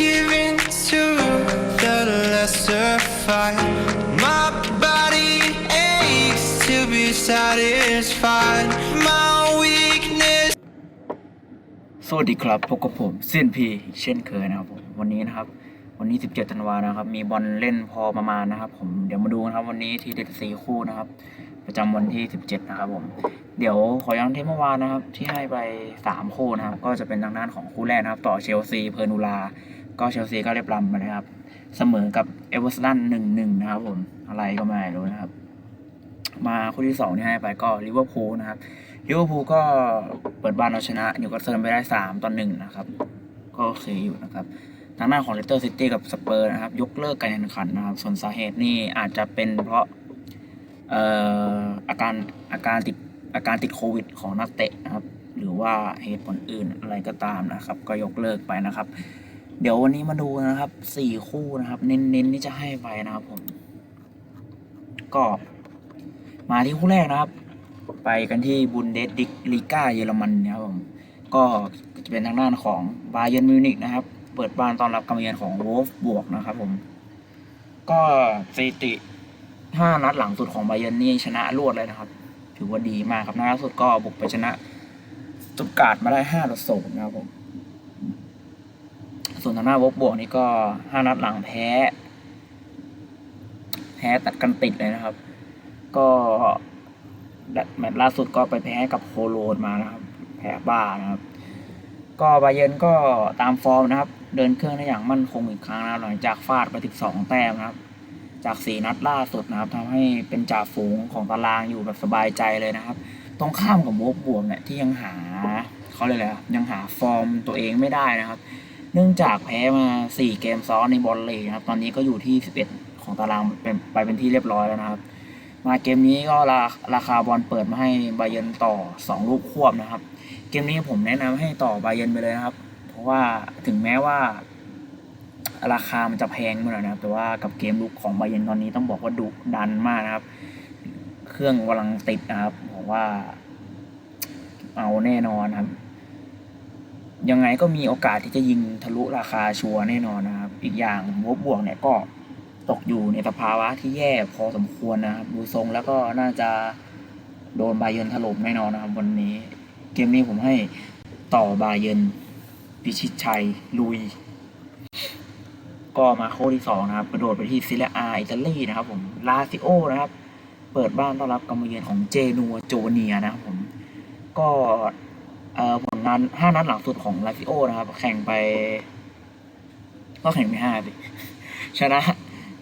giving to the lesser fight. My body aches to be satisfied. My weakness. สวัสดีครับพบกับผมเซียนพีเช่นเคยนะครับผมวันนี้นะครับ วันนี้ 17ธันวานะครับ มีบอลเล่นพอประมาณนะครับผมเดี๋ยวมาดูนะครับวันนี้ทีเด็ดสีคู่นะครับ ประจำวันที่ 17 นะครับผม เดี๋ยวขอย้อนที่เมื่อวานนะครับ ที่ให้ไป 3 คู่นะครับ ก็จะเป็นทางด้านของคู่แรกนะครับ ต่อเชลซีเพอร์นูลา ก็เชลซีก็เรียบรำมานะครับ เสมอกับเอเวอร์ตันหนึ่งหนึ่งนะครับผมอะไรก็ไม่รู้นะครับ มาคู่ที่สองที่ให้ไปก็ลิเวอร์พูลนะครับลิเวอร์พูลก็เปิดบ้านเอาชนะนิวคาสเซิลไปได้สามต่อหนึ่งนะครับ ก็โอเคอยู่นะครับทางด้าของเลสเตอร์ซิตี้กับสเปอร์นะครับ ยกเลิกการแข่งขันนะครับ ส่วนสาเหตุนี่อาจจะเป็นเพราะเอ่ออาการอาการติดอาการติดโควิดของนักเตะนะครับ หรือว่าเหตุผลอื่นอะไรก็ตามนะครับ ก็ยกเลิกไปนะครับ เดี๋ยววันนี้มาดูนะครับสี่คู่นะครับ เน้นๆที่จะให้ไปนะครับผม ก็มาที่คู่แรกนะครับ ไปกันที่บุนเดสดิกลีกาเยอรมันนะครับผมก็จะเป็นทางด้านของบาเย r n m มิวนิกนะครับ เปิดบ้านต้อนรับการเยือนของโวลฟบวกนะครับผม ก็สถิติ5นัดหลังสุดของบาเย r n นี่ชนะรวดเลยนะครับ ถือว่าดีมากครับนัดล่าสุดก็บุกไปชนะสตุตการ์ดมาได้5ต่อ0นะครับผม ส่วนทางหน้าโวลฟบวกนี่ก็5นัดหลังแพ้ แพ้ตัดกันติดเลยนะครับ ก็แมตช์ล่าสุดก็ไปแพ้กับโคโลนมานะครับ แพ้บ้านะครับ ก็บาเยนก็ตามฟอร์มนะครับ เดินเครื่องได้อย่างมั่นคงอีกครั้งนะหลังจากฟาดไปถึงสองแต้มนะครับ จากสี่นัดล่าสุดนะครับทำให้เป็นจ่าฝูงของตารางอยู่แบบสบายใจเลยนะครับ ตรงข้ามกับโวบวมเนี่ยที่ยังหาเขาเลยแหละยังหาฟอร์มตัวเองไม่ได้นะครับ เนื่องจากแพ้มาสี่เกมซ้อนในบอลเลีกนะครับ ตอนนี้ก็อยู่ที่สิบเอ็ดของตารางเป็นไปเป็นที่เรียบร้อยแล้วนะครับ มาเกมนี้ก็ราราคาบอลเปิดมาให้บาเยนต่อ 2 ลูกควบนะครับ เกมนี้ผมแนะนำให้ต่อบาเยนไปเลยนะครับ เพราะว่าถึงแม้ว่า ราคามันจะแพงมาหน่อยนะครับ แต่ว่ากับเกมลุกของบาเยนตอนนี้ต้องบอกว่าดุดันมากนะครับ เครื่องกำลังติดนะครับบอกว่าเอาแน่นอนครับ ยังไงก็มีโอกาสที่จะยิงทะลุราคาชัวร์แน่นอนนะครับ อีกอย่างวบบวกเนี่ยก็ตกอยู่ในสภาวะที่แย่พอสมควรนะครับ ดูทรงแล้วก็น่าจะโดนบาเยินถล่มแน่นอนนะครับวันนี้ เกมนี้ผมให้ต่อบาเยินพิชิตชัย ลุย ก็มาโค้ที่สองนะครับ กระโดดไปที่ซิเลอาอิตาลีนะครับผมลาซิโอนะครับ เปิดบ้านต้อนรับการมาเยือนของเจนัวโจเนียนะครับผมก็เอ่อ ผลงานห้านัดหลังสุดของลาซิโอนะครับ แข่งไป ก็แข่งไปห้าสิชนะ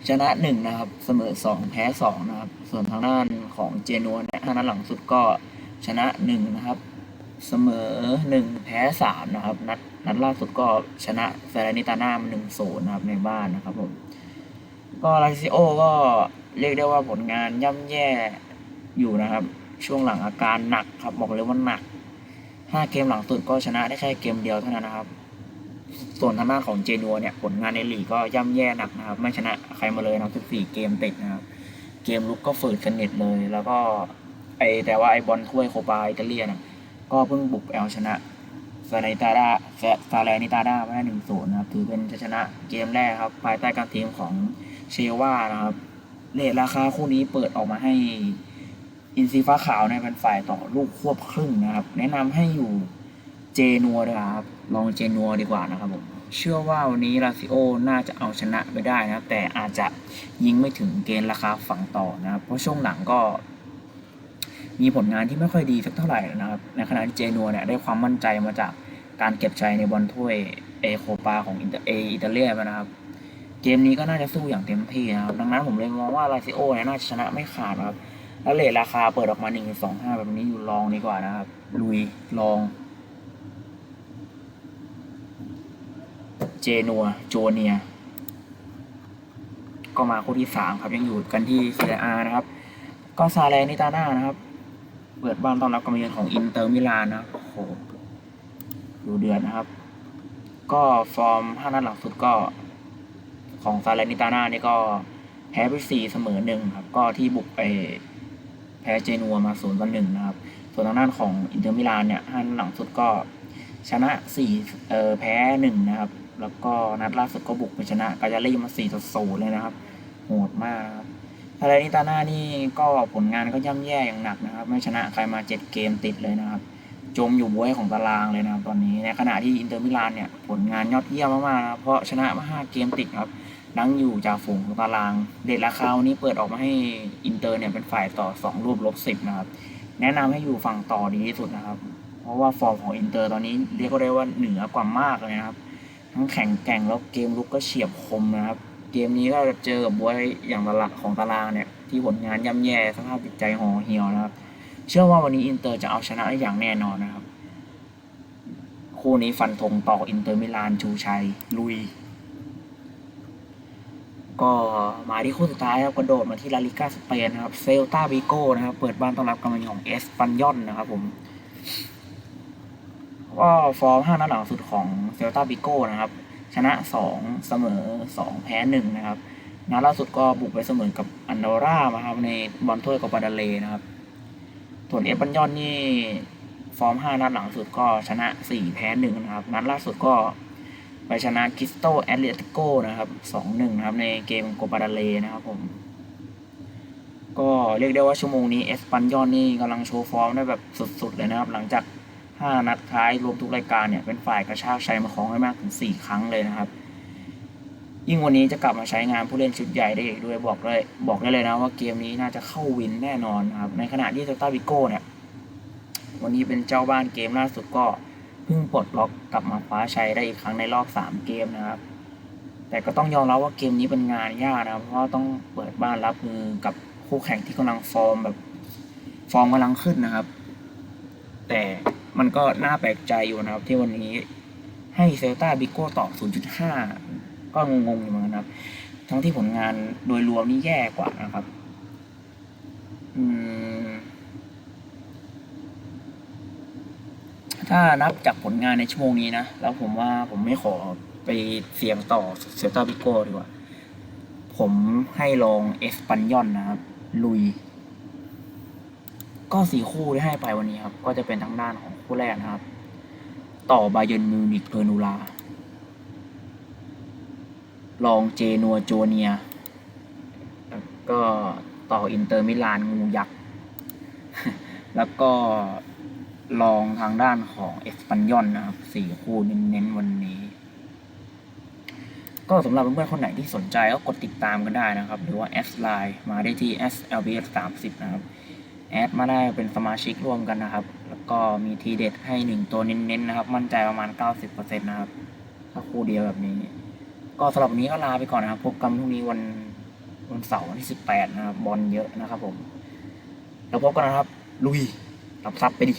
ชนะหนึ่งนะครับ เสมอสองแพ้สองนะครับ ส่วนทางด้านของเจนัวเนี่ยห้านัดหลังสุดก็ชนะหนึ่งนะครับ เสมอหนึ่งแพ้สามนะครับ นัดนัดล่าสุดก็ชนะเซรนิตาน่าหนึ่งศูนย์นะครับในบ้านนะครับผมก็ลาซิโอก็เรียกได้ว่าผลงานย่ำแย่อยู่นะครับ ช่วงหลังอาการหนักครับบอกเลยว่าหนัก ห้าเกมหลังสุดก็ชนะได้แค่เกมเดียวเท่านั้นนะครับ ส่วนทางด้านของเจนัวเนี่ยผลงานในลีกก็ย่ำแย่หนักนะครับ ไม่ชนะใครมาเลยนะทุกสี่เกมติดนะครับ เกมลุกก็ฝืดสนิทเลย แล้วก็ไอแต่ว่าไอบอลถ้วยโคปาอิตาเลียนะก็เพิ่งบุกแอลชนะซาเลนิตาดาซาเลนิตาดาไปได้หนึ่งศูนย์นะครับ ถือเป็นชัยชนะเกมแรกครับ ภายใต้การทีมของเชว่านะครับเลทราคาคู่นี้เปิดออกมาให้ อินซีฟ้าขาวเนี่ยเป็นฝ่ายต่อลูกควบครึ่งนะครับ แนะนำให้อยู่เจนัวดีกว่าครับ ลองเจนัวดีกว่านะครับผมเชื่อว่าวันนี้ลาซิโอน่าจะเอาชนะไปได้นะครับแต่อาจจะยิงไม่ถึงเกณฑ์ราคาฝั่งต่อนะครับ เพราะช่วงหลังก็ มีผลงานที่ไม่ค่อยดีสักเท่าไหร่นะครับ ในขณะที่เจนัวเนี่ยได้ความมั่นใจมาจากการเก็บชัยในบอลถ้วยเอโคปาของอินเตอร์เออิตาเลียนนะครับ เกมนี้ก็น่าจะสู้อย่างเต็มที่นะครับ ดังนั้นผมเลยมองว่าลาซิโอเนี่ยน่าจะชนะไม่ขาดนะครับ แล้วเลทราคาเปิดออกมาหนึ่งสองห้าแบบนี้อยู่ลองดีกว่านะครับ ลุยลอง เจนัวโจเนีย ก็มาคู่ที่สามครับยังอยู่กันที่เซเรียอานะครับ ก็ซาเลนิตาน่านะครับ เปิดบ้านต้อนรับการมเยือนของอินเตอร์มิลานนะครับโอ้โหดูเดือนนะครับ ก็ฟอร์มห้านัดหลังสุดก็ของซาเลนิตาน่านี่ก็แพ้ไปสี่เสมอหนึ่งครับ ก็ที่บุกไป แพ้เจนัวมาศูนย์ต่อหนึ่งนะครับ ส่วนทางด้านของอินเตอร์มิลานเนี่ยห้านัดหลังสุดก็ชนะสี่เออแพ้หนึ่งนะครับ แล้วก็นัดล่าสุดก็บุกไปชนะกาญารีมา4ต่อ0เลยนะครับ โหดมากนะครับทาเลนิตาน่านี่ก็ผลงานก็ย่ำแย่อย่างหนักนะครับ ไม่ชนะใครมาเจ็ดเกมติดเลยนะครับ จมอยู่บวยของตารางเลยนะครับตอนนี้ ในขณะที่อินเตอร์มิลานเนี่ยผลงานยอดเยี่ยมมากๆนะเพราะชนะมาห้าเกมติดครับ นั่งอยู่จากฝูงของตาราง เด็ดราคาวันนี้เปิดออกมาให้อินเตอร์เนี่ยเป็นฝ่ายต่อสองรูปลบสิบนะครับ แนะนำให้อยู่ฝั่งต่อดีที่สุดนะครับ เพราะว่าฟอร์มของอินเตอร์ตอนนี้เรียกได้ว่าเหนือกว่ามากเลยนะครับ ทั้งแข็งแก่งแล้วเกมลุกก็เฉียบคมนะครับ เกมนี้ก็จะเจอกับบวยอย่างตลาดของตารางเนี่ย ที่ผลงานย่ำแย่สภาพจิตใจห่อเหี่ยวนะครับ เชื่อว่าวันนี้อินเตอร์จะเอาชนะได้อย่างแน่นอนนะครับ คู่นี้ฟันธงต่ออินเตอร์มิลานชูชัยลุย ก็มาที่คู่สุดท้ายครับกระโดดมาที่ลาลิก้าสเปนนะครับเซลตาบิโก้นะครับ เปิดบ้านต้อนรับกำลังของเอสปันยอนนะครับผมก็ฟอร์มห้านัดหลังสุดของเซลตาบิโก้นะครับ ชนะสองเสมอสองแพ้หนึ่งนะครับนัดล่าสุดก็บุกไปเสมอกับอันโดรามาครับในบอลถ้วยกอปาดาเลนะครับส่วนเอสปันยอนนี่ฟอร์มห้านัดหลังสุดก็ชนะสี่แพ้หนึ่งนะครับ นัดล่าสุดก็ ไปชนะคริสโตแอตเลติโกนะครับสองหนึ่งนะครับในเกมโกปาดาเลนะครับผม ก็เรียกได้ว่าชั่วโมงนี้เอสปันยอนนี่กำลังโชว์ฟอร์มได้แบบสุดๆเลยนะครับ หลังจากห้านัดท้ายรวมทุกรายการเนี่ย เป็นฝ่ายกระชากชัยมาครองให้มากถึงสี่ครั้งเลยนะครับยิ่งวันนี้จะกลับมาใช้งานผู้เล่นชุดใหญ่ได้อีกด้วยบอกเลยบอกได้เลยนะว่าเกมนี้น่าจะเข้าวินแน่นอนนะครับในขณะที่เซลตาวิโก้เนี่ย วันนี้เป็นเจ้าบ้านเกมล่าสุดก็ พิ่งปลดล็อกกลับมาคว้าชัยได้อีกครั้งในรอบสามเกมนะครับ แต่ก็ต้องยอมรับว่าเกมนี้เป็นงานยากนะเพราะต้องเปิดบ้านรับมือกับคู่แข่งที่กำลังฟอร์มแบบฟอร์มกำลังขึ้นนะครับ แต่มันก็น่าแปลกใจอยู่นะครับ ที่วันนี้ให้เซลตาบิโก้ต่อ0.5 ก็งงๆอยู่เหมือนกันครับ ทั้งที่ผลงานโดยรวมนี่แย่กว่านะครับ อืม ถ้านับจากผลงานในชั่วโมงนี้นะ แล้วผมว่าผมไม่ขอไปเสียงต่อเซลตาบิโก้ดีกว่า ผมให้ลองเอสปันยอนนะครับ ลุย ก็สี่คู่ที่ให้ไปวันนี้ครับ ก็จะเป็นทางด้านของคู่แรกนะครับ ต่อบาเยนมิวนิกเพอร์นูลาลองเจนัวโจเนีย แล้วก็ต่ออินเตอร์มิลานงูยักษ์ แล้วก็ ลองทางด้านของเอสปันยอนนะครับสี่คู่เน้นๆวันนี้ ก็สำหรับเพื่อนๆคนไหนที่สนใจก็กดติดตามกันได้นะครับ หรือว่าแอดไลน์มาได้ที่ slbs 3 0 นะครับ แอดมาได้เป็นสมาชิกร่วมกันนะครับ แล้วก็มีทีเด็ดให้หนึ่งตัวเน้นๆนะครับ มั่นใจประมาณ 90%นะครับถ้าคู่เดียวแบบนี้ ก็สำหรับวันนี้ก็ลาไปก่อนนะครับ พบกันพรุ่งนี้วันวันเสาร์ที่ 18 นะครับบอลเยอะนะครับผม แล้วพบกันนะครับ ลุยรับทรัพย์ไปดิ